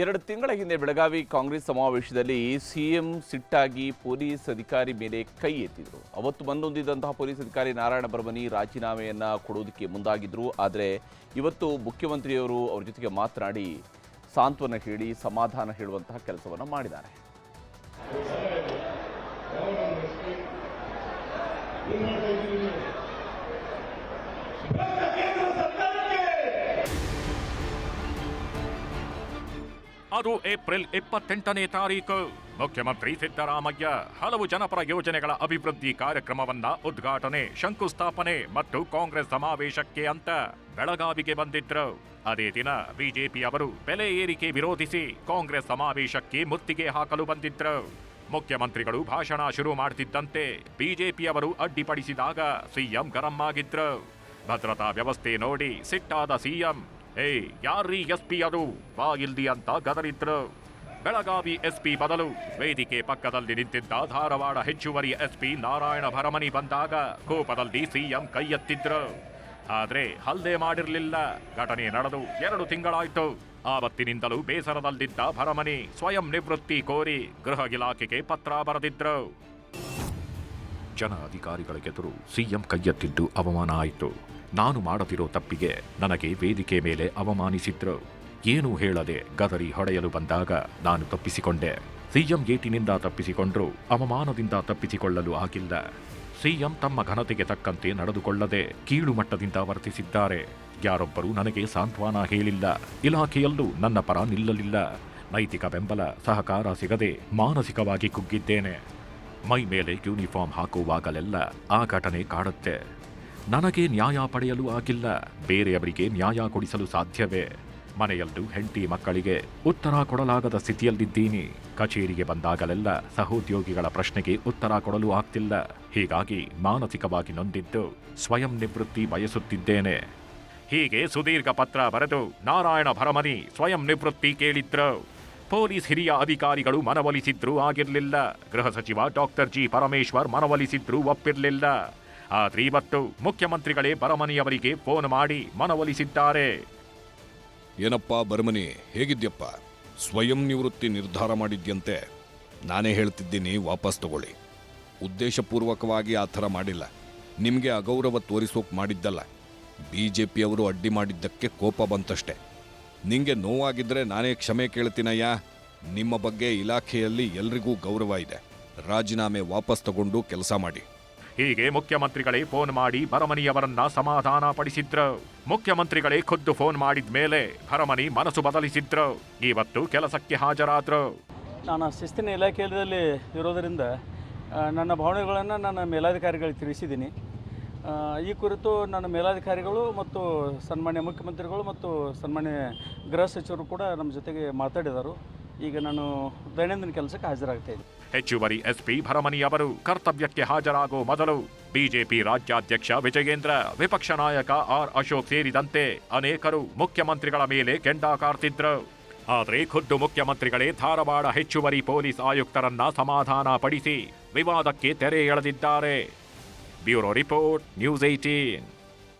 ಎರಡು ತಿಂಗಳ ಹಿಂದೆ ಬೆಳಗಾವಿ ಕಾಂಗ್ರೆಸ್ ಸಮಾವೇಶದಲ್ಲಿ ಸಿಎಂ ಸಿಟ್ಟಾಗಿ ಪೊಲೀಸ್ ಅಧಿಕಾರಿ ಮೇಲೆ ಕೈ ಎತ್ತಿದ್ರು. ಅವತ್ತು ಬಂದೊಂದಿದ್ದಂತಹ ಪೊಲೀಸ್ ಅಧಿಕಾರಿ ನಾರಾಯಣ ಬರ್ಮನಿ ರಾಜೀನಾಮೆಯನ್ನು ಕೊಡೋದಕ್ಕೆ ಮುಂದಾಗಿದ್ರು. ಆದರೆ ಇವತ್ತು ಮುಖ್ಯಮಂತ್ರಿಯವರು ಅವರ ಜೊತೆಗೆ ಮಾತನಾಡಿ ಸಾಂತ್ವನ ಹೇಳಿ, ಸಮಾಧಾನ ಹೇಳುವಂತಹ ಕೆಲಸವನ್ನು ಮಾಡಿದ್ದಾರೆ. ಅದು ಏಪ್ರಿಲ್ ಇಪ್ಪತ್ತೆಂಟನೇ ತಾರೀಕು. ಮುಖ್ಯಮಂತ್ರಿ ಸಿದ್ದರಾಮಯ್ಯ ಹಲವು ಜನಪರ ಯೋಜನೆಗಳ ಅಭಿವೃದ್ಧಿ ಕಾರ್ಯಕ್ರಮವನ್ನ ಉದ್ಘಾಟನೆ, ಶಂಕುಸ್ಥಾಪನೆ ಮತ್ತು ಕಾಂಗ್ರೆಸ್ ಸಮಾವೇಶಕ್ಕೆ ಅಂತ ಬೆಳಗಾವಿಗೆ ಬಂದಿದ್ರು. ಅದೇ ದಿನ ಬಿಜೆಪಿ ಅವರು ಬೆಲೆ ಏರಿಕೆ ವಿರೋಧಿಸಿ ಕಾಂಗ್ರೆಸ್ ಸಮಾವೇಶಕ್ಕೆ ಮುತ್ತಿಗೆ ಹಾಕಲು ಬಂದಿದ್ರು. ಮುಖ್ಯಮಂತ್ರಿಗಳು ಭಾಷಣ ಶುರು ಮಾಡ್ತಿದ್ದಂತೆ ಬಿಜೆಪಿಯವರು ಅಡ್ಡಿಪಡಿಸಿದಾಗ ಸಿಎಂ ಗರಂ ಆಗಿದ್ರು. ಭದ್ರತಾ ವ್ಯವಸ್ಥೆ ನೋಡಿ ಸಿಟ್ಟಾದ ಸಿಎಂ ಏಯ್ ಎಸ್ ಪಿ ಅದು? ಬಾ ಇಲ್ದಿ ಅಂತ ಗದರಿದ್ರು. ಬೆಳಗಾವಿ ಎಸ್ಪಿ ಬದಲು. ವೇದಿಕೆ ಪಕ್ಕದಲ್ಲಿ ನಿಂತಿದ್ದ ಧಾರವಾಡ ಹೆಚ್ಚುವರಿ ಎಸ್ಪಿ ನಾರಾಯಣ ಭರಮನಿ ಬಂದಾಗ ಕೋಪದಲ್ಲಿ ಸಿಎಂ ಕೈ ಎತ್ತಿದ್ರು. ಆದ್ರೆ ಹಲ್ಲೆ ಮಾಡಿರಲಿಲ್ಲ. ಘಟನೆ ನಡೆದು ಎರಡು ತಿಂಗಳಾಯ್ತು. ಆವತ್ತಿನಿಂದಲೂ ಬೇಸರದಲ್ಲಿದ್ದ ಭರಮನಿ ಸ್ವಯಂ ನಿವೃತ್ತಿ ಕೋರಿ ಗೃಹ ಇಲಾಖೆಗೆ ಪತ್ರ ಬರೆದಿದ್ರು. ಜನ ಅಧಿಕಾರಿಗಳಿಗೆದುರು ಸಿಎಂ ಕೈಯತ್ತಿದ್ದು ಅವಮಾನ ಆಯಿತು. ನಾನು ಮಾಡದಿರೋ ತಪ್ಪಿಗೆ ನನಗೆ ವೇದಿಕೆ ಮೇಲೆ ಅವಮಾನಿಸಿದ್ರು. ಏನೂ ಹೇಳದೆ ಗದರಿ ಹೊಡೆಯಲು ಬಂದಾಗ ನಾನು ತಪ್ಪಿಸಿಕೊಂಡೆ. ಸಿಎಂ ಏಟಿನಿಂದ ತಪ್ಪಿಸಿಕೊಂಡ್ರು, ಅವಮಾನದಿಂದ ತಪ್ಪಿಸಿಕೊಳ್ಳಲು ಆಗಿಲ್ಲ. ಸಿಎಂ ತಮ್ಮ ಘನತೆಗೆ ತಕ್ಕಂತೆ ನಡೆದುಕೊಳ್ಳದೆ ಕೀಳು ಮಟ್ಟದಿಂದ ವರ್ತಿಸಿದ್ದಾರೆ. ಯಾರೊಬ್ಬರೂ ನನಗೆ ಸಾಂತ್ವನ ಹೇಳಿಲ್ಲ. ಇಲಾಖೆಯಲ್ಲೂ ನನ್ನ ಪರ ನಿಲ್ಲಲಿಲ್ಲ. ನೈತಿಕ ಬೆಂಬಲ, ಸಹಕಾರ ಸಿಗದೆ ಮಾನಸಿಕವಾಗಿ ಕುಗ್ಗಿದ್ದೇನೆ. ಮೈ ಮೇಲೆ ಯೂನಿಫಾರ್ಮ್ ಹಾಕುವಾಗಲೆಲ್ಲ ಆ ಘಟನೆ ಕಾಡುತ್ತೆ. ನನಗೆ ನ್ಯಾಯ ಪಡೆಯಲು ಆಗಿಲ್ಲ. ಬೇರೆಯವರಿಗೆ ನ್ಯಾಯ ಕೊಡಿಸಲು ಸಾಧ್ಯವೇ? ಮನೆಯಲ್ಲೂ ಹೆಂಡತಿ ಮಕ್ಕಳಿಗೆ ಉತ್ತರ ಕೊಡಲಾಗದ ಸ್ಥಿತಿಯಲ್ಲಿದ್ದೀನಿ. ಕಚೇರಿಗೆ ಬಂದಾಗಲೆಲ್ಲ ಸಹೋದ್ಯೋಗಿಗಳ ಪ್ರಶ್ನೆಗೆ ಉತ್ತರ ಕೊಡಲು ಆಗ್ತಿಲ್ಲ. ಹೀಗಾಗಿ ಮಾನಸಿಕವಾಗಿ ನೊಂದಿದ್ದು ಸ್ವಯಂ ನಿವೃತ್ತಿ ಬಯಸುತ್ತಿದ್ದೇನೆ. ಹೀಗೆ ಸುದೀರ್ಘ ಪತ್ರ ಬರೆದು, ನಾರಾಯಣ ಭರಮನಿ, ಸ್ವಯಂ ನಿವೃತ್ತಿ ಕೇಳಿದ್ರು. ಪೊಲೀಸ್ ಹಿರಿಯ ಅಧಿಕಾರಿಗಳು ಮನವೊಲಿಸಿದ್ರೂ ಆಗಿರಲಿಲ್ಲ. ಗೃಹ ಸಚಿವ ಡಾಕ್ಟರ್ ಜಿ. ಪರಮೇಶ್ವರ್ ಮನವೊಲಿಸಿದ್ರೂ ಒಪ್ಪಿರ್ಲಿಲ್ಲ. ಆದ್ರೆ ಇವತ್ತು ಮುಖ್ಯಮಂತ್ರಿಗಳೇ ಬರಮನಿಯವರಿಗೆ ಫೋನ್ ಮಾಡಿ ಮನವೊಲಿಸಿದ್ದಾರೆ. ಏನಪ್ಪ ಬರಮನಿ ಹೇಗಿದ್ಯಪ್ಪ? ಸ್ವಯಂ ನಿವೃತ್ತಿ ನಿರ್ಧಾರ ಮಾಡಿದ್ಯಂತೆ. ನಾನೇ ಹೇಳ್ತಿದ್ದೀನಿ ವಾಪಸ್ ತಗೊಳ್ಳಿ. ಉದ್ದೇಶಪೂರ್ವಕವಾಗಿ ಆ ಥರ ಮಾಡಿಲ್ಲ. ನಿಮಗೆ ಅಗೌರವ ತೋರಿಸೋಕ್ ಮಾಡಿದ್ದಲ್ಲ. ಬಿ ಜೆ ಪಿಯವರು ಅಡ್ಡಿ ಮಾಡಿದ್ದಕ್ಕೆ ಕೋಪ ಬಂತಷ್ಟೆ. ನಿಮಗೆ ನೋವಾಗಿದ್ರೆ ನಾನೇ ಕ್ಷಮೆ ಕೇಳ್ತೀನಯ್ಯ. ನಿಮ್ಮ ಬಗ್ಗೆ ಇಲಾಖೆಯಲ್ಲಿ ಎಲ್ರಿಗೂ ಗೌರವ ಇದೆ. ರಾಜೀನಾಮೆ ವಾಪಸ್ ತಗೊಂಡು ಕೆಲಸ ಮಾಡಿ. ಹೀಗೆ ಮುಖ್ಯಮಂತ್ರಿಗಳೇ ಫೋನ್ ಮಾಡಿ ಭರಮನಿಯವರನ್ನ ಸಮಾಧಾನ ಪಡಿಸಿದ್ರು. ಮುಖ್ಯಮಂತ್ರಿಗಳೇ ಖುದ್ದು ಫೋನ್ ಮಾಡಿದ ಮೇಲೆ ಭರಮನಿ ಮನಸ್ಸು ಬದಲಿಸಿದ್ರು. ಇವತ್ತು ಕೆಲಸಕ್ಕೆ ಹಾಜರಾದ್ರು. ನಾನು ಶಿಸ್ತಿನ ಇಲಾಖೆಯಲ್ಲಿ ಇರೋದರಿಂದ ನನ್ನ ಭಾವನೆಗಳನ್ನು ನನ್ನ ಮೇಲಾಧಿಕಾರಿಗಳಿಗೆ ತಿಳಿಸಿದ್ದೀನಿ. ಈ ಕುರಿತು ನನ್ನ ಮೇಲಾಧಿಕಾರಿಗಳು ಮತ್ತು ಸನ್ಮಾನ್ಯ ಮುಖ್ಯಮಂತ್ರಿಗಳು ಮತ್ತು ಸನ್ಮಾನ್ಯ ಗೃಹ ಸಚಿವರು ಕೂಡ ನಮ್ಮ ಜೊತೆಗೆ ಮಾತಾಡಿದರು. ಈಗ ನಾನು ದೈನಂದಿನ ಕೆಲಸಕ್ಕೆ ಹಾಜರಾಗ್ತಾ ಹೆಚ್ಚುವರಿ ಎಸ್ಪಿ ಭರಮನಿ ಅವರು ಕರ್ತವ್ಯಕ್ಕೆ ಹಾಜರಾಗುವ ಮೊದಲು ಬಿಜೆಪಿ ರಾಜ್ಯಾಧ್ಯಕ್ಷ ವಿಜಯೇಂದ್ರ, ವಿಪಕ್ಷ ನಾಯಕ ಆರ್ ಅಶೋಕ್ ಸೇರಿದಂತೆ ಅನೇಕರು ಮುಖ್ಯಮಂತ್ರಿಗಳ ಮೇಲೆ ಕೆಂಡ ಕಾರ್ತಿದ್ರು. ಆದರೆ ಖುದ್ದು ಮುಖ್ಯಮಂತ್ರಿಗಳೇ ಧಾರವಾಡ ಹೆಚ್ಚುವರಿ ಪೊಲೀಸ್ ಆಯುಕ್ತರನ್ನ ಸಮಾಧಾನ ಪಡಿಸಿ ವಿವಾದಕ್ಕೆ ತೆರೆ ಎಳೆದಿದ್ದಾರೆ. Bureau report, news eighteen